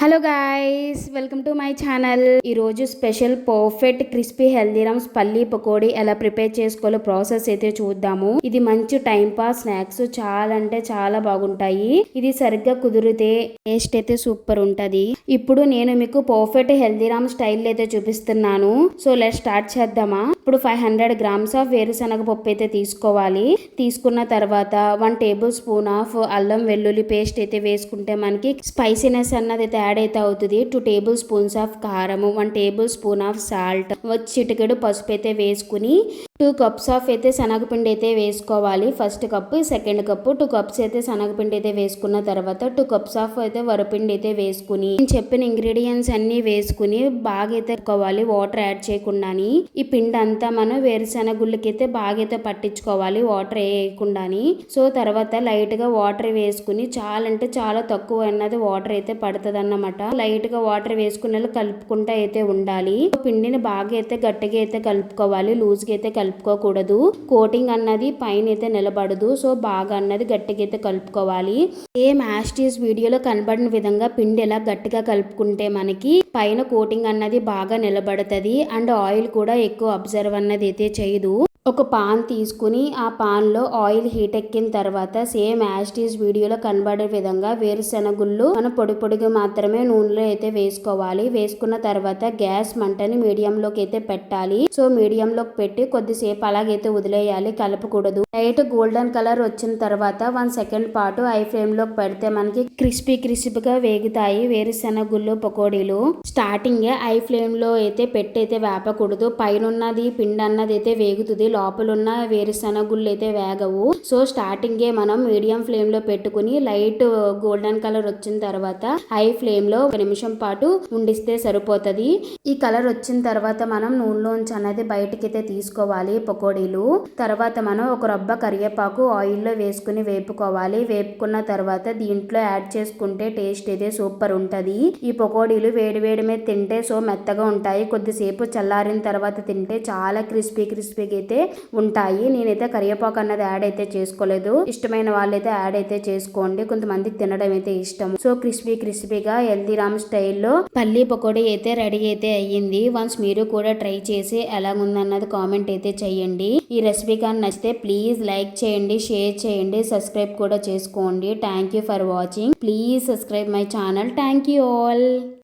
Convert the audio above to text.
Hello guys welcome to my channel ఈరోజు special perfect crispy Haldiram's పల్లీ పకోడీ ఎలా ప్రిపేర్ చేసుకోవాలో ప్రాసెస్ అయితే చూద్దాము. ఇది మంచి టైం పాస్ స్నాక్స్ చాలా అంటే చాలా బాగుంటాయి. ఇది సరిగ్గా కుదిరితే టేస్ట్ అయితే సూపర్ ఉంటది. ఇప్పుడు నేను మీకు పర్ఫెక్ట్ హెల్దీరామ్ స్టైల్ అయితే చూపిస్తున్నాను. సో లెట్ స్టార్ట్ చేద్దామా? ఇప్పుడు ఫైవ్ హండ్రెడ్ గ్రామ్స్ ఆఫ్ వేరుశనగ పప్పు అయితే తీసుకోవాలి. తీసుకున్న తర్వాత వన్ టేబుల్ స్పూన్ ఆఫ్ అల్లం వెల్లుల్లి పేస్ట్ అయితే వేసుకుంటే మనకి స్పైసీనెస్ అన్నది అయితే యాడ్ అయితే అవుతుంది. Two tablespoons of karam one tablespoon of salt చిటికెడు పసుపు అయితే వేసుకుని టూ కప్స్ ఆఫ్ అయితే శనగపిండి అయితే వేసుకోవాలి. First cup second cup two cups అయితే శనగపిండి అయితే వేసుకున్న తర్వాత టూ కప్స్ ఆఫ్ అయితే వరపిండి అయితే వేసుకుని నేను చెప్పిన ఇంగ్రీడియంట్స్ అన్ని వేసుకుని బాగా అయితే వాటర్ యాడ్ చేయకుండాని ఈ పిండి అంతా మనం వేరుశెనగ గుళ్ళకి అయితే బాగా అయితే పట్టించుకోవాలి వాటర్ వేయకుండాని. సో తర్వాత లైట్గా వాటర్ వేసుకుని చాలా అంటే చాలా తక్కువ అన్నది వాటర్ అయితే పడుతుంది అన్నమాట లైట్గా వాటర్ వేసుకుని కలుపుకుంటా అయితే ఉండాలి. పిండిని బాగా అయితే గట్టిగా అయితే కలుపుకోవాలి. లూజ్గా అయితే అయితే కలుపుకోకూడదు. కోటింగ్ అన్నది పైన అయితే నిలబడదు. సో బాగా అన్నది గట్టిగా అయితే కలుపుకోవాలి ఏ మ్యాస్టీస్ వీడియోలో కనబడిన విధంగా పిండి ఎలా గట్టిగా కలుపుకుంటే మనకి పైన కోటింగ్ అన్నది బాగా నిలబడుతుంది. అండ్ ఆయిల్ కూడా ఎక్కువ అబ్జర్వ్ అన్నది అయితే చేయదు. ఒక పాన్ తీసుకుని ఆ పాన్లో ఆయిల్ హీట్ ఎక్కిన తర్వాత సేమ్ యాస్టీస్ వీడియోలో కనబడే విధంగా వేరుశెనగుళ్ళు మనం పొడి పొడిగా మాత్రమే నూనెలో అయితే వేసుకోవాలి. వేసుకున్న తర్వాత గ్యాస్ మంటని మీడియంలోకి అయితే పెట్టాలి. సో మీడియంలోకి పెట్టి కొద్దిసేపు అలాగైతే వదిలేయాలి. కలపకూడదు. లైట్ గోల్డెన్ కలర్ వచ్చిన తర్వాత వన్ సెకండ్ పాటు ఐ ఫ్లేమ్లోకి పెడితే మనకి క్రిస్పీ క్రిస్పీగా వేగుతాయి వేరుశెనగుళ్ళు పకోడీలు. స్టార్టింగ్ ఐ ఫ్లేమ్లో అయితే పెట్టి అయితే వేపకూడదు. పైనున్నది పిండి అన్నది అయితే వేగుతుంది. లోపలున్న ఉన్న వేరుశనగుళ్ళు అయితే వేగవు. సో స్టార్టింగే మనం మీడియం ఫ్లేమ్లో పెట్టుకుని లైట్ గోల్డెన్ కలర్ వచ్చిన తర్వాత హై ఫ్లేమ్లో ఒక నిమిషం పాటు ఉండిస్తే సరిపోతుంది. ఈ కలర్ వచ్చిన తర్వాత మనం నూనెలోంచి అనేది బయటకైతే తీసుకోవాలి పకోడీలు. తర్వాత మనం ఒక రబ్బ కరివేపాకు ఆయిల్లో వేసుకుని వేపుకోవాలి. వేపుకున్న తర్వాత దీంట్లో యాడ్ చేసుకుంటే టేస్ట్ అయితే సూపర్ ఉంటది. ఈ పకోడీలు వేడి వేడి మీద తింటే సో మెత్తగా ఉంటాయి. కొద్దిసేపు చల్లారిన తర్వాత తింటే చాలా క్రిస్పీ క్రిస్పీగా అయితే ఉంటాయి. నేనైతే కరివేపాకు అన్నది యాడ్ అయితే చేసుకోలేదు. ఇష్టమైన వాళ్ళైతే యాడ్ అయితే చేసుకోండి. కొంతమందికి తినడం అయితే ఇష్టం. సో క్రిస్పీ క్రిస్పీగా రామ్ స్టైల్లో పల్లీ పకోడీ అయితే రెడీ అయితే అయ్యింది. వన్స్ మీరు కూడా ట్రై చేసి ఎలా ఉందన్నది కామెంట్ అయితే చేయండి. ఈ రెసిపీ కానీ నచ్చితే ప్లీజ్ లైక్ చేయండి షేర్ చేయండి సబ్స్క్రైబ్ కూడా చేసుకోండి. Thank you for watching please subscribe my channel thank you all